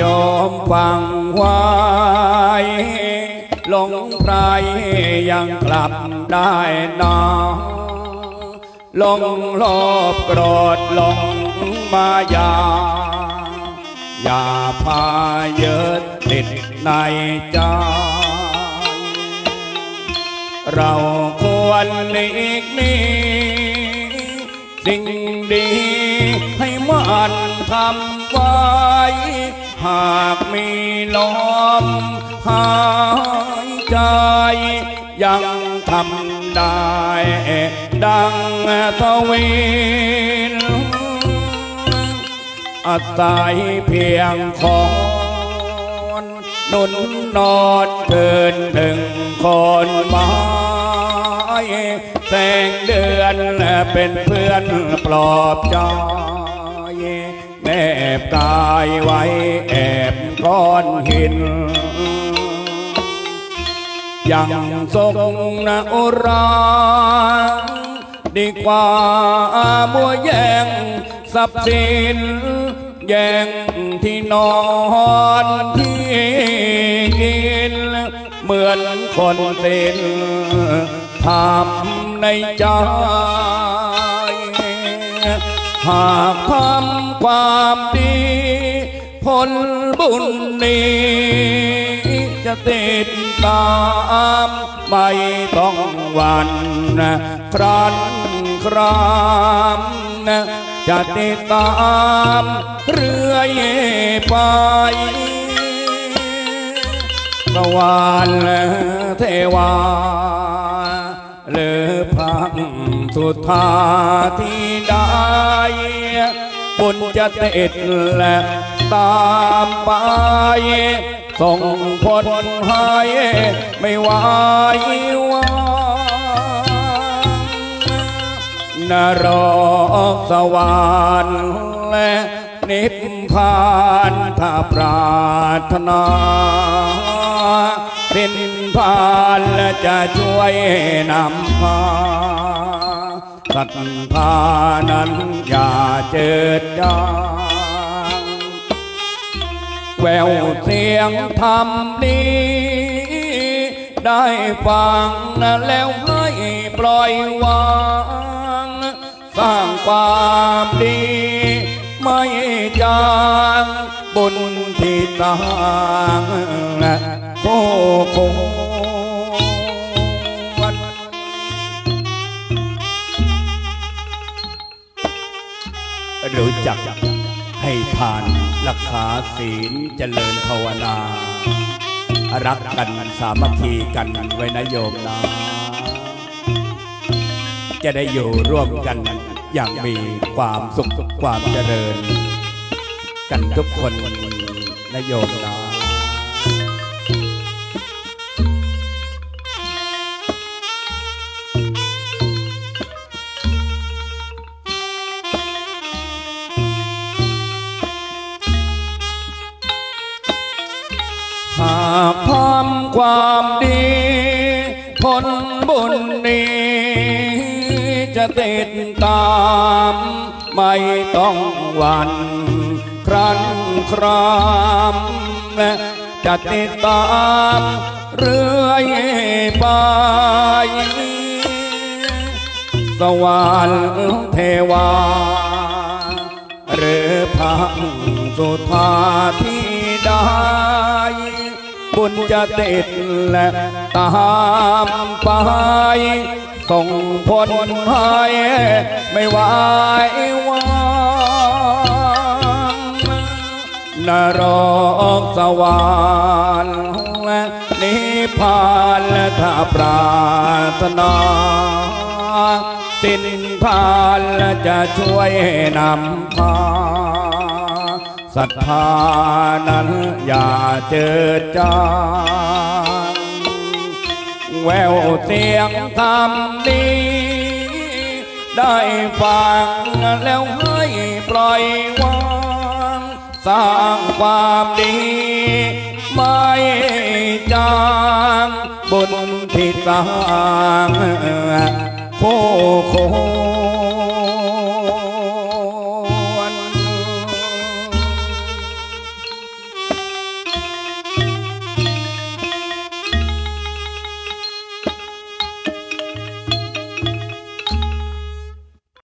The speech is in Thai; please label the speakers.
Speaker 1: ยอมฟังไว้หลงใครยังกลับได้นาหลงโลภโกรธหลงมายา อย่าพาเยิดติดในใจเราควรหลีกนี้สิ่งดีให้มันทำไว้ หากมีลมหายใจ ยังทำได้ ดังทวินอาศัยเพียงคนนุนนอนเกินหนึ่งคนไม้แสงเดือนเป็นเพื่อนปลอบใจ แนบกายไว้แอบก้อนหิน ยังทรงนาอราดีกว่ามัวแย่งทรัพย์สินแย่งที่นอนที่กิน เหมือนคนสิ้นทำในใจหากทำ ความดี ผลบุญนี้ จะติดตามไม่ต้องหวันครันครามจะติดตามเรื่อยไปสวรรค์เทวาหรือพังสุธาที่ได้ บุญจะติดและตามไป ส่งผลให้ไม่ไหววานรกสวรรค์และนิพพานถ้าปรารถนาสิ้นพานและจะช่วยนำพา ศรัทธานั้นอย่าเจิดจางแววเสียงธรรมนี้ ได้ฟังแล้วให้ปล่อยวาง สร้างความดี ไม่จางบุญที่สร้างโคโค รู้จักให้ทานรักษาศีลเจริญภาวนา รักกันสามัคคีกันไว้นะโยมนะ จะได้อยู่ร่วมกันอย่างมีความสุขความเจริญ กันทุกคนนะโยมนะ ความดีผลบุญนี้ จะติดตาม ไม่ต้องหวันครันครามและจะติดตามเรื่อยไปสวรรค์เทวา หรือพังสุธาที่ได้ บุญจะติดและตามไปส่งผลให้ไม่ไหววางนรกสวรรค์และนิพพานและถ้าปรารถนาสิ้นพานและจะช่วยนำพา ศรัทธานั้นอย่าเจิดจางแววเสียงธรรมดีได้ฟังแล้วให้ปล่อยวางสร้างความดีไม่จางบุญที่สร้างโคโค